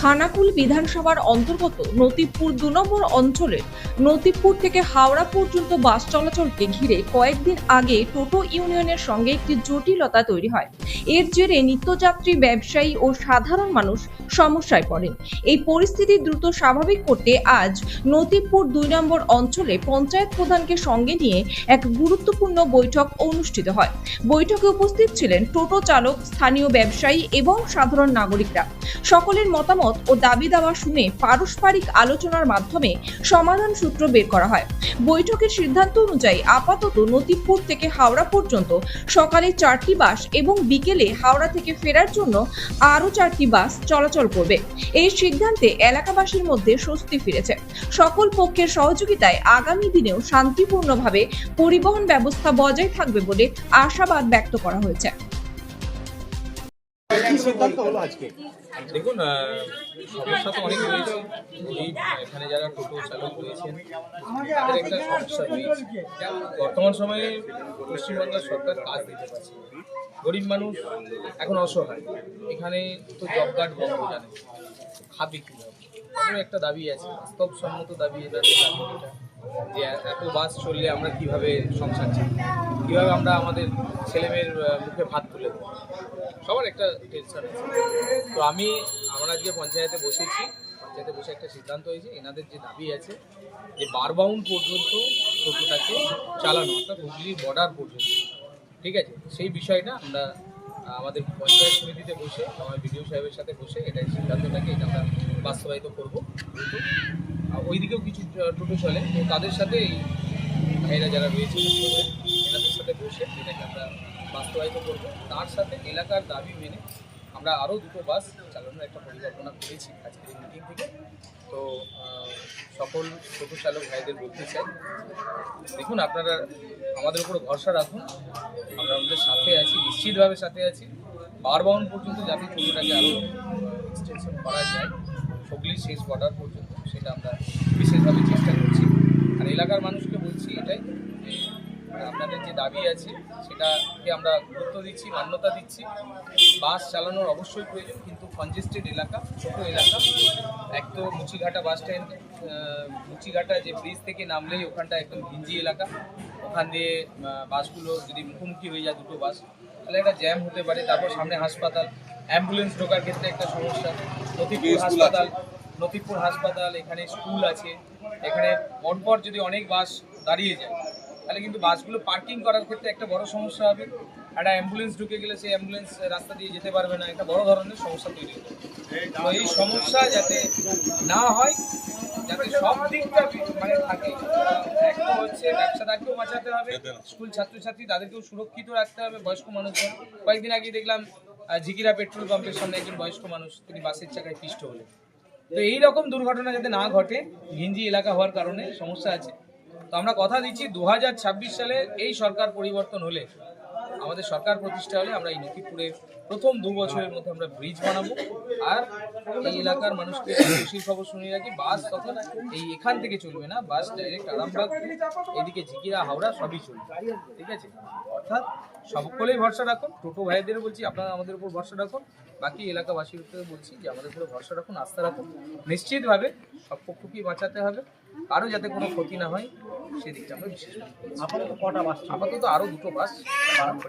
খানাকুল বিধানসভার অন্তর্গত নতিপুর দু নম্বর অঞ্চলের নতিপুর থেকে হাওড়া পর্যন্ত বাস চলাচলকে ঘিরে কয়েকদিন আগে টোটো ইউনিয়নের সঙ্গে একটি জটিলতা তৈরি হয়। এর জেরে নিত্যযাত্রী, ব্যবসায়ী ও সাধারণ মানুষ সমস্যায় পড়েন। এই পরিস্থিতি দ্রুত স্বাভাবিক করতে আজ নতিপুর দুই নম্বর অঞ্চলে পঞ্চায়েত প্রধানকে সঙ্গে নিয়ে এক গুরুত্বপূর্ণ বৈঠক অনুষ্ঠিত হয়। বৈঠকে উপস্থিত ছিলেন টোটো চালক, স্থানীয় ব্যবসায়ী এবং সাধারণ নাগরিকরা। সকলের মতামত ও দাবি দাওয়া শুনে পারস্পরিক আলোচনার মাধ্যমে সমাধান সূত্র বের করা হয়। বৈঠকের সিদ্ধান্ত অনুযায়ী আপাতত নতিপুর থেকে হাওড়া পর্যন্ত সকালে চারটি বাস এবং বিকেলে হাওড়া থেকে ফেরার জন্য আরও চারটি বাস চলাচল করবে। এই সিদ্ধান্তে এলাকাবাসীর মধ্যে স্বস্তি ফিরেছে। সকল পক্ষের সহযোগিতায় আগামী দিনেও শান্তিপূর্ণভাবে পরিবহন ব্যবস্থা বজায় থাকবে বলে আশাবাদ ব্যক্ত করা হয়েছে। দেখুন সমস্যা তো অনেক রয়েছে। এখানে যারা টোটো চালক রয়েছেন, তাদের একটা সমস্যা রয়েছে। বর্তমান সময়ে পশ্চিমবাংলার সরকার কাজ দিতে পারছে গরিব মানুষ এখন অসহায়। এখানে তো জব কার্ড বন্ধ জানে। খাবে কীভাবে একটা দাবি আছে। বাস্তবসম্মত দাবি যে এত বাস চললে আমরা কীভাবে সংসার চালাই? কীভাবে আমরা আমাদের ছেলেমেয়ের মুখে ভাত তুলে দেবো? সবার একটা টেনশন আছে। তো আমি আমরা আজকে পঞ্চায়েতে বসেছি পঞ্চায়েতে বসে একটা সিদ্ধান্ত হয়েছে এনাদের যে দাবি আছে যে বারবাউন্ড পর্যন্ত টোটোটাকে চালানো অর্থাৎ হুগলি বর্ডার পর্যন্ত ঠিক আছে? সেই বিষয়টা আমরা আমাদের পঞ্চায়েত সমিতিতে বসে আমার বিডিও সাহেবের সাথে বসে এটা সিদ্ধান্তটাকে এটা আমরা বাস্তবায়িত করব। আহ, ওইদিকেও কিছু টোটো চলে তো তাদের সাথে এই ভাইরা যারা রয়েছে এনাদের সাথে বসে এটাকে আমরা বাস্তবায়িত করব। তার সাথে এলাকার দাবি মেনে আমরা আরও দুটো বাস চালানোর একটা পরিকল্পনা করেছি আজকের এই মিটিং থেকে। তো সকল টোটো চালক ভাইদের বলতে চাই, দেখুন আপনারা আমাদের উপর ভরসা রাখুন, আমরা আমাদের সাথে আছি, নিশ্চিতভাবে সাথে আছি। বারবাউন পর্যন্ত যাতে টোটোটাকে আরও এক্সটেনশন করা যায়, হুগলির শেষ বর্ডার পর্যন্ত, সেটা আমরা বিশেষভাবে চেষ্টা করছি। আর এলাকার যে আপনাদের যে দাবি আছে সেটাকে আমরা গুরুত্ব দিচ্ছি মান্যতা দিচ্ছি। বাস চালানোর অবশ্যই প্রয়োজন কিন্তু কনজেস্টেড এলাকা ছোট এলাকা এক তো মুচিঘাটা বাস স্ট্যান্ড মুচিঘাটা যে ব্রিজ থেকে নামলেই ওখানটা একদম ঘিঞ্জি এলাকা। ওখান দিয়ে বাসগুলো যদি মুখোমুখি হয়ে যায় দুটো বাস তাহলে একটা জ্যাম হতে পারে। তারপর সামনে হাসপাতাল অ্যাম্বুলেন্স ঢোকার ক্ষেত্রে একটা সমস্যা। নথিপুর হাসপাতাল নথিপুর হাসপাতাল এখানে স্কুল আছে। এখানে পরপর যদি অনেক বাস দাঁড়িয়ে যায় তাহলে কিন্তু বাসগুলো পার্কিং করার ক্ষেত্রে একটা বড় সমস্যা হবে। একটা অ্যাম্বুলেন্স ঢুকে গেলে সেই অ্যাম্বুলেন্স রাস্তা দিয়ে যেতে পারবে না একটা বড় ধরনের সমস্যা তৈরি হবে। তো এই সমস্যা যাতে না হয় যাতে সব দিকটা মানে থাকে। একটা হচ্ছে ব্যবসাদারকেও বাঁচাতে হবে স্কুল ছাত্রছাত্রী তাদেরকেও সুরক্ষিত রাখতে হবে বয়স্ক মানুষজন। কয়েকদিন আগে দেখলাম ঝিকিরা পেট্রোল পাম্পের সামনে একজন বয়স্ক মানুষ তিনি বাসের চাকায় পিষ্ট হলেন। তো এই রকম দুর্ঘটনা যাতে না ঘটে ঘিঞ্জি এলাকা হওয়ার কারণে সমস্যা আছে। তো আমরা কথা দিচ্ছি দু হাজার ছাব্বিশ সালে এই সরকার পরিবর্তন হলে, আমাদের সরকার প্রতিষ্ঠা হলে আমরা এই নথিপুরে প্রথম দু বছরের মধ্যে আমরা ব্রিজ বানাবো। আর এই এলাকার মানুষকে খুশির খবর শুনিয়ে রাখি, বাস তখন এই এখান থেকে চলবে না, বাস ডাইরেক্ট আরামবাগ, এদিকে ঝিকিরা হাওড়া, সবই চলবে, ঠিক আছে? অর্থাৎ সকলেই ভরসা রাখুন, টোটো ভাইদের বলছি, আপনারা আমাদের উপর ভরসা রাখুন, বাকি এলাকাবাসীর বলছি যে আমাদের উপরে ভরসা রাখুন, আস্থা রাখুন। নিশ্চিতভাবে সব পক্ষকেই বাঁচাতে হবে। কারও যাতে কোনো ক্ষতি না হয় সেদিকটা আমরা বিশেষ আপাতত কটা বাস আপাতত আরও দুটো বাস বাড়ানো